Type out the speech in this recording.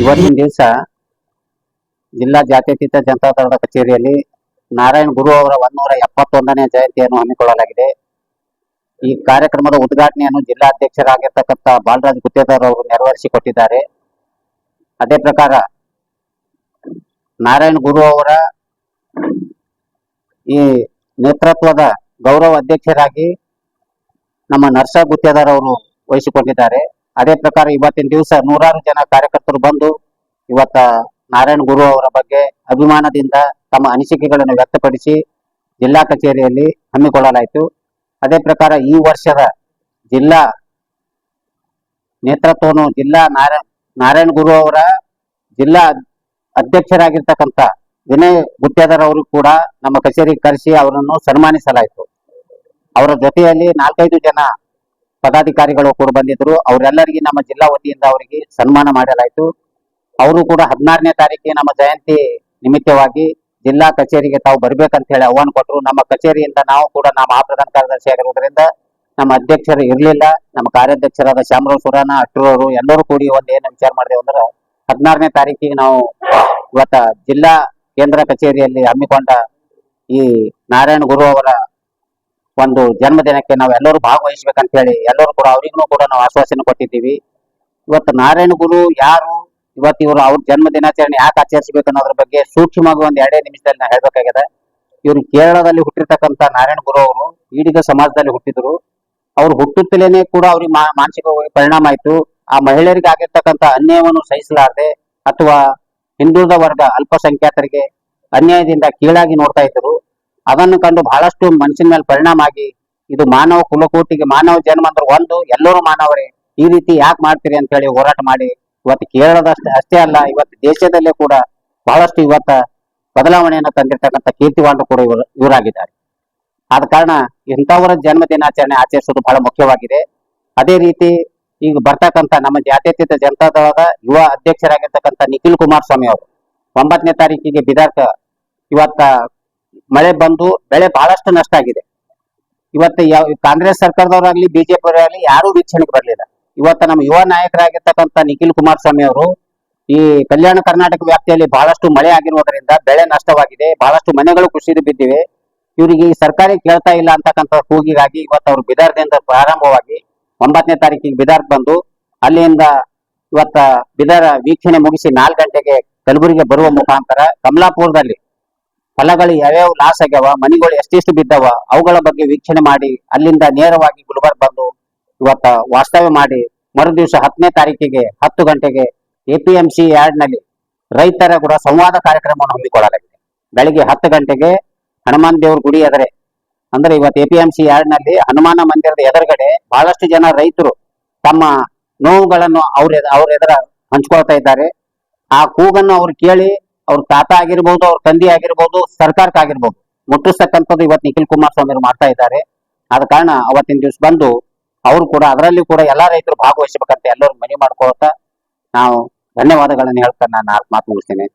ಇವತ್ತಿನ ದಿವಸ ಜಿಲ್ಲಾ ಜಾತ್ಯತೀತ ಜನತಾ ದಳದ ಕಚೇರಿಯಲ್ಲಿ ನಾರಾಯಣ ಗುರು ಅವರ ಒಂದೂರ ಎಪ್ಪತ್ತೊಂದನೇ ಜಯಂತಿಯನ್ನು ಹಮ್ಮಿಕೊಳ್ಳಲಾಗಿದೆ. ಈ ಕಾರ್ಯಕ್ರಮದ ಉದ್ಘಾಟನೆಯನ್ನು ಜಿಲ್ಲಾಧ್ಯಕ್ಷರಾಗಿರ್ತಕ್ಕಂಥ ಬಾಲರಾಜ್ ಗುತ್ತೇದಾರ್ ಅವರು ನೆರವೇರಿಸಿಕೊಟ್ಟಿದ್ದಾರೆ. ಅದೇ ಪ್ರಕಾರ ನಾರಾಯಣ ಗುರು ಅವರ ಈ ನೇತೃತ್ವದ ಗೌರವ ಅಧ್ಯಕ್ಷರಾಗಿ ನಮ್ಮ ನರ್ಸಾ ಗುತ್ತೇದಾರ್ ಅವರು ವಹಿಸಿಕೊಂಡಿದ್ದಾರೆ. ಅದೇ ಪ್ರಕಾರ ಇವತ್ತಿನ ದಿವಸ ನೂರಾರು ಜನ ಕಾರ್ಯಕರ್ತರು ಬಂದು ಇವತ್ತ ನಾರಾಯಣ ಗುರು ಅವರ ಬಗ್ಗೆ ಅಭಿಮಾನದಿಂದ ತಮ್ಮ ಅನಿಸಿಕೆಗಳನ್ನು ವ್ಯಕ್ತಪಡಿಸಿ ಜಿಲ್ಲಾ ಕಚೇರಿಯಲ್ಲಿ ಹಮ್ಮಿಕೊಳ್ಳಲಾಯಿತು. ಅದೇ ಪ್ರಕಾರ ಈ ವರ್ಷದ ಜಿಲ್ಲಾ ನೇತೃತ್ವವನ್ನು ಜಿಲ್ಲಾ ನಾರಾಯಣ ನಾರಾಯಣ ಗುರು ಅವರ ಜಿಲ್ಲಾ ಅಧ್ಯಕ್ಷರಾಗಿರ್ತಕ್ಕಂಥ ವಿನಯ್ ಗುತ್ತೇದಾರ್ ಅವರು ಕೂಡ ನಮ್ಮ ಕಚೇರಿಗೆ ಕರೆಸಿ ಅವರನ್ನು ಸನ್ಮಾನಿಸಲಾಯಿತು. ಅವರ ಜೊತೆಯಲ್ಲಿ ನಾಲ್ಕೈದು ಜನ ಪದಾಧಿಕಾರಿಗಳು ಕೂಡ ಬಂದಿದ್ರು. ಅವರೆಲ್ಲರಿಗೆ ನಮ್ಮ ಜಿಲ್ಲಾ ವತಿಯಿಂದ ಅವರಿಗೆ ಸನ್ಮಾನ ಮಾಡಲಾಯಿತು. ಅವರು ಕೂಡ ಹದಿನಾರನೇ ತಾರೀಕಿಗೆ ನಮ್ಮ ಜಯಂತಿ ನಿಮಿತ್ತವಾಗಿ ಜಿಲ್ಲಾ ಕಚೇರಿಗೆ ತಾವು ಬರ್ಬೇಕಂತ ಹೇಳಿ ಆಹ್ವಾನ ಕೊಟ್ಟರು ನಮ್ಮ ಕಚೇರಿಯಿಂದ ನಾವು ಕೂಡ ನಮ್ಮ ಪ್ರಧಾನ ಕಾರ್ಯದರ್ಶಿ ಆಗಿರುವುದರಿಂದ ನಮ್ಮ ಅಧ್ಯಕ್ಷರು ಇರಲಿಲ್ಲ. ನಮ್ಮ ಕಾರ್ಯಾಧ್ಯಕ್ಷರಾದ ಶ್ಯಾಮರಾವ್ ಸುರಾನ ಅಟ್ರೂರು ಎಲ್ಲರೂ ಕೂಡಿ ಒಂದು ಏನು ವಿಚಾರ ಮಾಡಿದೆವು ಅಂದ್ರೆ ಹದಿನಾರನೇ ತಾರೀಕಿಗೆ ನಾವು ಇವತ್ತ ಜಿಲ್ಲಾ ಕೇಂದ್ರ ಕಚೇರಿಯಲ್ಲಿ ಹಮ್ಮಿಕೊಂಡ ಈ ನಾರಾಯಣ ಗುರು ಅವರ ಒಂದು ಜನ್ಮದಿನಕ್ಕೆ ನಾವು ಎಲ್ಲರೂ ಭಾಗವಹಿಸ್ಬೇಕಂತ ಹೇಳಿ ಎಲ್ಲರೂ ಕೂಡ ಅವರಿಗೂ ಕೂಡ ನಾವು ಆಶ್ವಾಸನೆ ಕೊಟ್ಟಿದ್ದೀವಿ. ಇವತ್ತು ನಾರಾಯಣ ಗುರು ಯಾರು? ಇವತ್ತು ಇವರು ಅವ್ರ ಜನ್ಮ ದಿನಾಚರಣೆ ಯಾಕೆ ಆಚರಿಸಬೇಕು ಅನ್ನೋದ್ರ ಬಗ್ಗೆ ಸೂಕ್ಷ್ಮವಾಗಿ ಒಂದ್ ಎರಡೇ ನಿಮಿಷದಲ್ಲಿ ನಾ ಹೇಳ್ಬೇಕಾಗಿದೆ. ಇವರು ಕೇರಳದಲ್ಲಿ ಹುಟ್ಟಿರ್ತಕ್ಕಂಥ ನಾರಾಯಣ ಗುರು ಅವರು, ಈಡಿಗ ಸಮಾಜದಲ್ಲಿ ಹುಟ್ಟಿದ್ರು. ಅವ್ರು ಹುಟ್ಟುತ್ತಲೇನೆ ಕೂಡ ಅವ್ರಿಗೆ ಮಾನಸಿಕವಾಗಿ ಪರಿಣಾಮ ಆಯ್ತು. ಆ ಮಹಿಳೆಯರಿಗೆ ಆಗಿರ್ತಕ್ಕಂಥ ಅನ್ಯಾಯವನ್ನು ಸಹಿಸಲಾರದೆ ಅಥವಾ ಹಿಂದುಳಿದ ವರ್ಗ ಅಲ್ಪಸಂಖ್ಯಾತರಿಗೆ ಅನ್ಯಾಯದಿಂದ ಕೀಳಾಗಿ ನೋಡ್ತಾ ಇದ್ರು ಅದನ್ನು ಕಂಡು ಬಹಳಷ್ಟು ಮನುಷ್ಯನ ಮೇಲೆ ಪರಿಣಾಮ ಆಗಿ ಇದು ಮಾನವ ಕುಲಕೋಟಿಗೆ, ಮಾನವ ಜನ್ಮ ಅಂದ್ರೆ ಒಂದು, ಎಲ್ಲರೂ ಮಾನವರೇ. ಈ ರೀತಿ ಯಾಕೆ ಮಾಡ್ತೀರಿ ಅಂತ ಹೇಳಿ ಹೋರಾಟ ಮಾಡಿ ಇವತ್ತು ಕೇರಳದ ಅಷ್ಟೇ ಅಲ್ಲ, ಇವತ್ತು ದೇಶದಲ್ಲೇ ಕೂಡ ಬಹಳಷ್ಟು ಇವತ್ತ ಬದಲಾವಣೆಯನ್ನು ತಂದಿರ್ತಕ್ಕಂಥ ಕೀರ್ತಿವಾಂಡರು ಕೂಡ ಇವರು, ಇವರಾಗಿದ್ದಾರೆ. ಆದ ಕಾರಣ ಇಂಥವರ ಜನ್ಮ ದಿನಾಚರಣೆ ಆಚರಿಸೋದು ಬಹಳ ಮುಖ್ಯವಾಗಿದೆ. ಅದೇ ರೀತಿ ಈಗ ಬರ್ತಕ್ಕಂಥ ನಮ್ಮ ಜಾತ್ಯತೀತ ಜನತಾದಳದ ಯುವ ಅಧ್ಯಕ್ಷರಾಗಿರ್ತಕ್ಕಂಥ ನಿಖಿಲ್ ಕುಮಾರಸ್ವಾಮಿ ಅವರು ಒಂಬತ್ತನೇ ತಾರೀಕಿಗೆ ಬಿದಾರ್ಕ ಇವತ್ತ ಮಳೆ ಬಂದು ಬೆಳೆ ಬಹಳಷ್ಟು ನಷ್ಟ ಆಗಿದೆ. ಇವತ್ತು ಯಾವ ಕಾಂಗ್ರೆಸ್ ಸರ್ಕಾರದವರಾಗ್ಲಿ ಬಿಜೆಪಿ ಅವರಾಗ್ಲಿ ಯಾರು ವೀಕ್ಷಣೆಗೆ ಬರಲಿಲ್ಲ. ಇವತ್ತು ನಮ್ಮ ಯುವ ನಾಯಕರಾಗಿರ್ತಕ್ಕಂಥ ನಿಖಿಲ್ ಕುಮಾರಸ್ವಾಮಿ ಅವರು ಈ ಕಲ್ಯಾಣ ಕರ್ನಾಟಕ ವ್ಯಾಪ್ತಿಯಲ್ಲಿ ಬಹಳಷ್ಟು ಮಳೆ ಆಗಿರುವುದರಿಂದ ಬೆಳೆ ನಷ್ಟವಾಗಿದೆ, ಬಹಳಷ್ಟು ಮನೆಗಳು ಕುಸಿದು ಬಿದ್ದಿವೆ. ಇವರಿಗೆ ಈ ಸರ್ಕಾರಿ ಕೇಳ್ತಾ ಇಲ್ಲ ಅಂತಕ್ಕಂಥ ಕೂಗಿಗಾಗಿ ಇವತ್ತು ಅವರು ಬಿದಾರ್ದಿಂದ ಪ್ರಾರಂಭವಾಗಿ ಒಂಬತ್ತನೇ ತಾರೀಕಿಗೆ ಬಿದಾರ್ ಬಂದು ಅಲ್ಲಿಂದ ಇವತ್ತ ಬಿದರ ವೀಕ್ಷಣೆ ಮುಗಿಸಿ ನಾಲ್ಕು ಗಂಟೆಗೆ ಕಲಬುರಗಿಗೆ ಬರುವ ಮುಖಾಂತರ ಕಮಲಾಪುರದಲ್ಲಿ ಹೊಲಗಳು ಯಾವ್ಯಾವ ಲಾಸ್ ಆಗ್ಯಾವ, ಮನಿಗಳು ಎಷ್ಟೆಷ್ಟು ಬಿದ್ದವ, ಅವುಗಳ ಬಗ್ಗೆ ವೀಕ್ಷಣೆ ಮಾಡಿ, ಅಲ್ಲಿಂದ ನೇರವಾಗಿ ಗುಲ್ಬರ್ಗ್ ಬಂದು ಇವತ್ತ ವಾಸ್ತವ್ಯ ಮಾಡಿ ಮರು ದಿವಸ ಹತ್ತನೇ ತಾರೀಕಿಗೆ ಹತ್ತು ಗಂಟೆಗೆ ಎಪಿಎಂಸಿ ಯಾರ್ಡ್ನಲ್ಲಿ ರೈತರ ಕೂಡ ಸಂವಾದ ಕಾರ್ಯಕ್ರಮವನ್ನು ಹಮ್ಮಿಕೊಳ್ಳಲಾಗಿದೆ. ಬೆಳಿಗ್ಗೆ ಹತ್ತು ಗಂಟೆಗೆ ಹನುಮಾನ್ ದೇವ್ರ ಗುಡಿ ಎದುರೆ. ಅಂದ್ರೆ ಇವತ್ತು ಎಪಿಎಂಸಿ ಯಾರ್ಡ್ನಲ್ಲಿ ಹನುಮಾನ ಮಂದಿರದ ಎದುರುಗಡೆ ಬಹಳಷ್ಟು ಜನ ರೈತರು ತಮ್ಮ ನೋವುಗಳನ್ನು ಅವ್ರ ಅವ್ರ ಎದುರ ಹಂಚ್ಕೊಳ್ತಾ ಇದ್ದಾರೆ. ಆ ಕೂಗನ್ನು ಅವ್ರು ಕೇಳಿ ಅವ್ರ ತಾತ ಆಗಿರ್ಬೋದು, ಅವ್ರ ತಂದೆ ಆಗಿರ್ಬೋದು ಸರ್ಕಾರಕ್ಕೆ ಆಗಿರ್ಬೋದು ಮುಟ್ಟಿಸ್ತಕ್ಕಂಥದ್ದು ಇವತ್ತು ನಿಖಿಲ್ ಕುಮಾರಸ್ವಾಮಿ ಅವರು ಮಾಡ್ತಾ ಇದ್ದಾರೆ. ಆದ ಕಾರಣ ಅವತ್ತಿನ ದಿವಸ ಬಂದು ಅವರು ಕೂಡ ಅದರಲ್ಲಿ ಕೂಡ ಎಲ್ಲಾ ರೈತರು ಭಾಗವಹಿಸಬೇಕಂತ ಎಲ್ಲರೂ ಮನವಿ ಮಾಡ್ಕೊಳ್ತಾ ನಾವು ಧನ್ಯವಾದಗಳನ್ನು ಹೇಳ್ತಾ ನಾನು ಮಾತು ಮುಗಿಸ್ತೇನೆ.